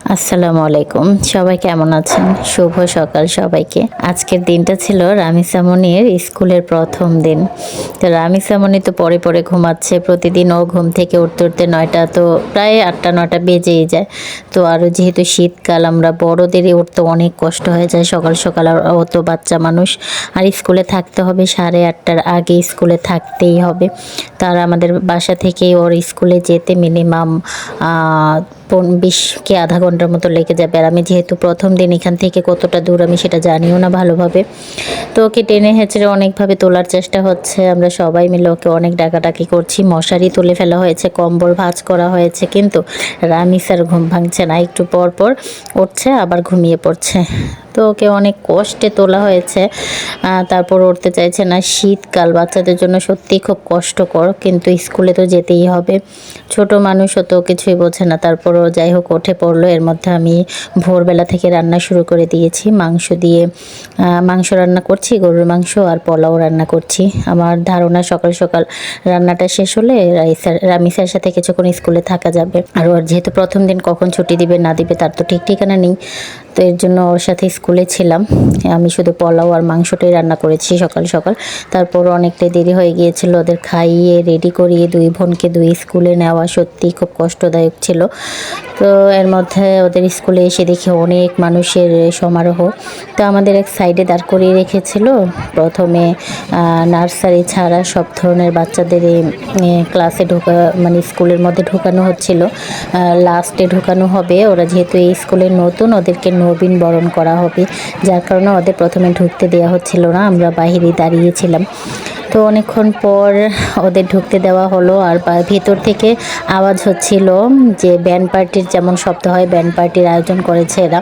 আসসালামু আলাইকুম। সবাই কেমন আছেন? শুভ সকাল সবাইকে। আজকের দিনটা ছিল রামিসামনির স্কুলের প্রথম দিন। তো রামিসামনি তো পরে পরে ঘুমাচ্ছে, প্রতিদিন ও ঘুম থেকে উঠতে উঠতে নয়টা তো প্রায় আটটা, নয়টা বেজেই যায়। তো আরও যেহেতু শীতকাল, আমরা বড়দেরই উঠতে অনেক কষ্ট হয়ে যায়। সকাল সকাল আর ও তো বাচ্চা মানুষ। আর স্কুলে থাকতে হবে সাড়ে আটটার আগে, স্কুলে থাকতেই হবে। তার আমাদের বাসা থেকে ওর স্কুলে যেতে মিনিমাম পন- বিশ কি আধা ঘণ্টার মতো লেগে যাবে। আর আমি যেহেতু প্রথম দিন এখান থেকে কতটা দূর আমি সেটা জানিও না ভালোভাবে। তো ওকে টেনে হেঁচড়ে অনেকভাবে তোলার চেষ্টা হচ্ছে। আমরা সবাই মিলে ওকে অনেক ডাকাডাকি করছি। মশারি তুলে ফেলা হয়েছে, কম্বল ভাঁজ করা হয়েছে, কিন্তু রামিসার ঘুম ভাঙছে না। একটু পর পর উঠছে, আবার ঘুমিয়ে পড়ছে। তো ওকে অনেক কষ্টে তোলা হয়েছে। তারপর উঠতে চাইছে না। শীতকাল, বাচ্চাদের জন্য সত্যি খুব কষ্টকর, কিন্তু স্কুলে তো যেতেই হবে। ছোট মানুষও তো কিছুই বোঝে না। তারপরও যাই হোক ওঠে পড়ল। এর মধ্যে আমি ভোরবেলা থেকে রান্না শুরু করে দিয়েছি। মাংস দিয়ে মাংস রান্না করছি, গরুর মাংস আর পোলাও রান্না করছি। আমার ধারণা সকাল সকাল রান্নাটা শেষ হলে রাইসার রামিসার সাথে কিছুক্ষণ স্কুলে থাকা যাবে। আর ওর যেহেতু প্রথম দিন কখন ছুটি দিবে না দিবে, তার তো ঠিক ঠিকানা নেই। তো এর জন্য ওর সাথে স্কুলে ছিলাম। আমি শুধু পোলাও আর মাংসটাই রান্না করেছি সকাল সকাল। তারপর অনেকটাই দেরি হয়ে গিয়েছিল ওদের খাইয়ে রেডি করিয়ে দুই বোনকে দুই স্কুলে নেওয়া সত্যি খুব কষ্টদায়ক ছিল। তো এর মধ্যে ওদের স্কুলে এসে দেখি অনেক মানুষের সমারোহ। তো আমাদের এক সাইডে দাঁড় করিয়ে রেখেছিল। প্রথমে নার্সারি ছাড়া সব ধরনের বাচ্চাদের ক্লাসে ঢোকা মানে স্কুলের মধ্যে ঢোকানো হচ্ছিল। লাস্টে ঢোকানো হবে। ওরা যেহেতু এই স্কুলে নতুন, ওদেরকে নবীন বরণ করা হবে। যার কারণে ওদের প্রথমে ঢুকতে দেওয়া হচ্ছিল না, আমরা বাহিরে দাঁড়িয়েছিলাম। তো অনেকক্ষণ পর ওদের ঢুকতে দেওয়া হলো আর ভেতর থেকে আওয়াজ হচ্ছিল যে ব্যান্ড পার্টির যেমন শব্দ হয় ব্যান্ড পার্টির আয়োজন করেছে এরা।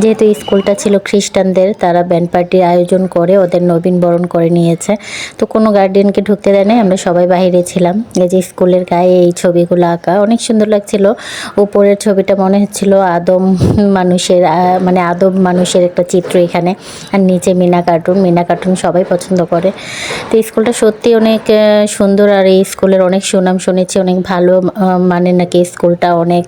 যেহেতু স্কুলটা ছিল খ্রিস্টানদের, তারা ব্যান্ড পার্টির আয়োজন করে ওদের নবীন বরণ করে নিয়েছে। তো কোনো গার্ডিয়ানকে ঢুকতে দেয় নাই, আমরা সবাই বাইরে ছিলাম। এই যে স্কুলের গায়ে এই ছবিগুলো আঁকা, অনেক সুন্দর লাগছিল। উপরের ছবিটা মনে হচ্ছিল আদম মানুষের মানে আদম মানুষের একটা চিত্র এখানে। আর নিচে মিনা কার্টুন মিনা কার্টুন সবাই পছন্দ করে। তো স্কুলটা সত্যি অনেক সুন্দর আর এই স্কুলের অনেক সুনাম শুনেছি, অনেক ভালো মানে নাকি স্কুলটা অনেক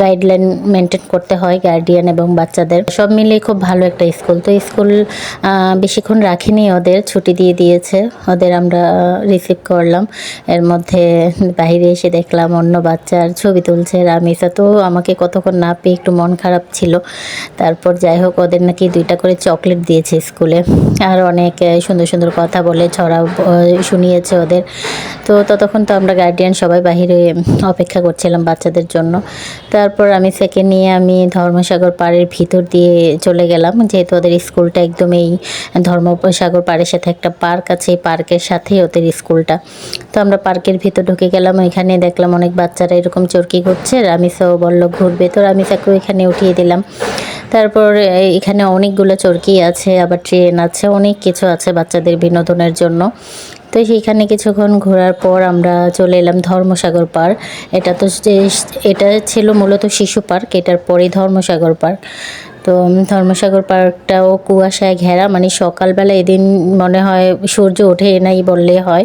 গাইডলাইন মেনটেন করতে হয় গার্ডিয়ান এবং বাচ্চাদের। সব মিলিয়ে খুব ভালো একটা স্কুল। তো স্কুল বেশিক্ষণ রাখিনি ওদের, ছুটি দিয়ে দিয়েছে, ওদের আমরা রিসিভ করলাম। এর মধ্যে বাইরে এসে দেখলাম অন্য বাচ্চার ছবি তুলছে রামিসা। তো আমাকে কতক্ষণ না পেয়ে একটু মন খারাপ ছিল। তারপর যাই হোক, ওদের নাকি দুইটা করে চকলেট দিয়েছে স্কুলে। আর অনেক সুন্দর সুন্দর কথা বলে ছড়া শুনিয়েছে ওদের। তো ততক্ষণ তো আমরা গার্ডিয়ান সবাই বাহিরে অপেক্ষা করছিলাম বাচ্চাদের জন্য। তারপর আমি সেকেন্ড নিয়ে আমি ধর্মসাগর পাড়ের ভিতর দিয়ে চলে গেলাম। যেহেতু ওদের স্কুলটা একদম এই ধর্মসাগর পাড়ের সাথে একটা পার্ক আছে, এই পার্কের সাথেই ওদের স্কুলটা। তো আমরা পার্কের ভিতর ঢুকে গেলাম এখানে দেখলাম অনেক বাচ্চারা এরকম চরকি করছে। রামিসাও বলল, ঘুরবে। তো রামিসাকেও এখানে উঠিয়ে দিলাম। তারপর এখানে অনেকগুলো চরকি আছে, আবার ট্রেন আছে, অনেক কিছু আছে বাচ্চাদের বিনোদনের জন্য। তো সেইখানে কিছুক্ষণ ঘোরার পর আমরা চলে এলাম ধর্মসাগর পার্ক এটা তো এটা ছিল মূলত শিশু পার্ক, এটার পরেই ধর্মসাগর পার্ক তো ধর্মসাগর পার্কটাও কুয়াশায় ঘেরা মানে সকালবেলা এদিন মনে হয় সূর্য ওঠে নাই বললে হয়।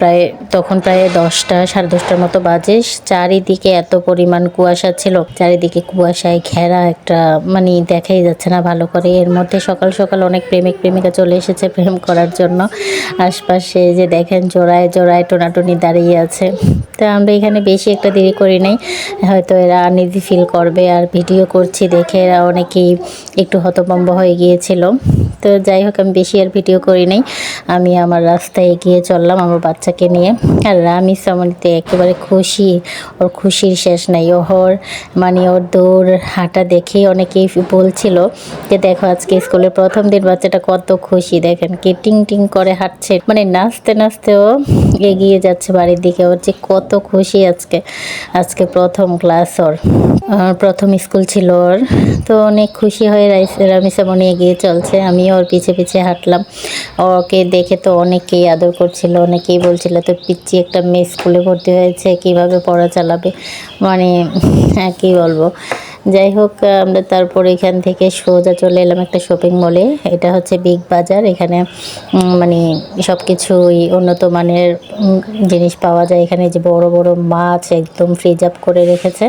প্রায়, তখন প্রায় দশটা, সাড়ে দশটার মতো বাজে। চারিদিকে এত পরিমাণ কুয়াশা ছিল, চারিদিকে কুয়াশায় ঘেরা একটা মানে দেখাই যাচ্ছে না ভালো করে। এর মধ্যে সকাল সকাল অনেক প্রেমিক প্রেমিকা চলে এসেছে প্রেম করার জন্য। আশপাশে যে দেখেন জোড়ায় জোড়ায় টোনাটুনি দাঁড়িয়ে আছে। তো আমরা এখানে বেশি একটা দেরি করি নাই। হয়তো এরা আনইজি ফিল করবে। আর ভিডিও করছি দেখে এরা অনেকেই একটু হতভম্ব হয়ে গিয়েছিল। তো যাই হোক, আমি বেশি আর ভিডিও করি নাই। আমি আমার রাস্তায় এগিয়ে চললাম আমার বাচ্চাকে নিয়ে। আর রামি সামনিতে একেবারে খুশি। ওর খুশির শেষ নাই। ওর মানে ওর দৌড়, হাঁটা দেখে অনেকেই বলছিল যে, দেখো, আজকে স্কুলের প্রথম দিন বাচ্চাটা কত খুশি। দেখেন কি টিং টিং করে হাঁটছে। মানে নাচতে নাচতেও এগিয়ে যাচ্ছে বাড়ির দিকে। ওর যে কত খুশি আজকে। আজকে প্রথম ক্লাস ওর। প্রথম স্কুল ছিল ওর। তো অনেক খুশি হয়ে রামিসা মনে এগিয়ে চলছে। আমি ওর পিছে পিছে হাঁটলাম। ওকে দেখে তো অনেকেই আদর করছিল, অনেকেই বলছিল তো পিচ্ছি একটা মেয়ে স্কুলে ভর্তি হয়েছে, কীভাবে পড়া চালাবে? মানে কী বলব? যাই হোক, আমরা তারপর এখান থেকে সোজা চলে এলাম একটা শপিং মলে এটা হচ্ছে বিগ বাজার এখানে মানে সব কিছুই উন্নত মানের জিনিস পাওয়া যায়। এখানে যে বড় বড় মাছ একদম ফ্রিজ আপ করে রেখেছে।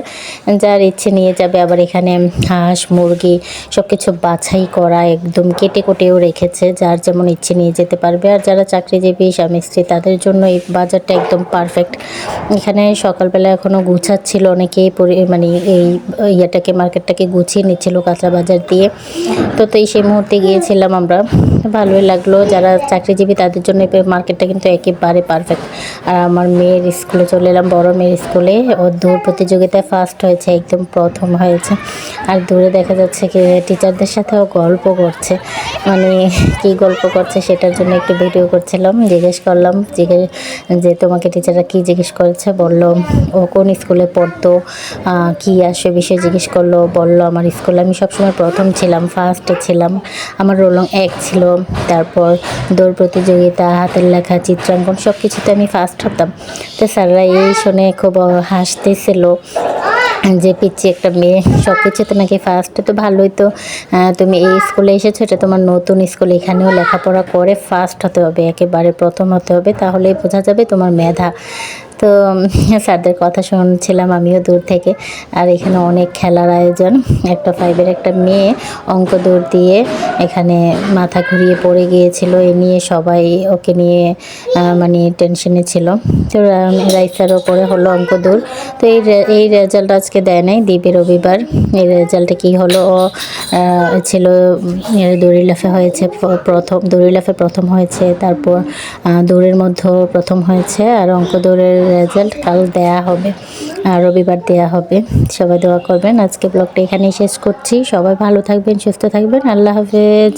যার ইচ্ছে নিয়ে যাবে। আবার এখানে হাঁস, মুরগি সব কিছু বাছাই করা একদম কেটে কুটেও রেখেছে। যার যেমন ইচ্ছে নিয়ে যেতে পারবে। আর যারা চাকরিজীবী স্বামী স্ত্রী তাদের জন্য এই বাজারটা একদম পারফেক্ট এখানে সকালবেলা এখনও গুছাচ্ছিল। অনেকেই মানে এই, ইয়েটাকে মার্কেটটাকে গুছিয়ে নিচ্ছিল কাঁচা বাজার দিয়ে। তো তো সেই মুহূর্তে গিয়েছিলাম আমরা। ভালোই লাগল। যারা চাকরিজীবী তাদের জন্য মার্কেটটা কিন্তু একেবারে পারফেক্ট আর আমার মেয়ের স্কুলে চলে এলাম, বড় মেয়ের স্কুলে। ও দৌড় প্রতিযোগিতায় ফার্স্ট হয়েছে, একদম প্রথম হয়েছে। আর দূরে দেখা যাচ্ছে কি টিচারদের সাথেও গল্প করছে। মানে কি গল্প করছে সেটার জন্য একটু ভিডিও করছিলাম, জিজ্ঞেস করলাম, জিজ্ঞেস যে তোমাকে টিচাররা কি জিজ্ঞেস করেছে? বলল, ও কোন স্কুলে পড়তো? কি আসে বিষয়ে জিজ্ঞেস করল, বলল, আমার স্কুলে আমি সবসময় প্রথম ছিলাম ফার্স্টে ছিলাম। আমার রোলং এক ছিল, তারপর দৌড় প্রতিযোগিতা, হাতের লেখা, চিত্রাঙ্কন সব কিছুতে আমি ফার্স্ট হতাম। তো স্যাররা এই শুনে খুব হাসতেছিল যে পিচ্ছি একটা মেয়ে সব কিছুতে নাকি ফার্স্ট তো ভালোই তো। তুমি এই স্কুলে এসেছ, এটা তোমার নতুন স্কুল, এখানেও লেখাপড়া করে ফার্স্ট হতে হবে, একেবারে প্রথম হতে হবে, তাহলেই বোঝা যাবে তোমার মেধা। তো স্যারদের কথা শুনছিলাম আমিও দূর থেকে। আর এখানে অনেক খেলার আয়োজন। একটা ফাইভের একটা মেয়ে অঙ্ক দৌড় দিয়ে এখানে মাথা ঘুরিয়ে পড়ে গিয়েছিল। এ নিয়ে সবাই ওকে নিয়ে মানে টেনশনে ছিল। তো রাইসার ওপরে হলো অঙ্ক দূর তো এই এই রেজাল্ট আজকে দেয় নাই দিবে রবিবার। এই রেজাল্টে কি হলো? ও ছিল দড়ি লাফে হয়েছে প্রথম, দড়ি লাফে প্রথম হয়েছে, তারপর দৌড়ের মধ্যেও প্রথম হয়েছে। আর অঙ্ক দৌড়ের রেজাল্ট কাল দেয়া হবে, আর রবিবার দেয়া হবে। সবাই দোয়া করবেন। আজকে ব্লগটা এখানেই শেষ করছি। সবাই ভালো থাকবেন, সুস্থ থাকবেন। আল্লাহ হাফেজ।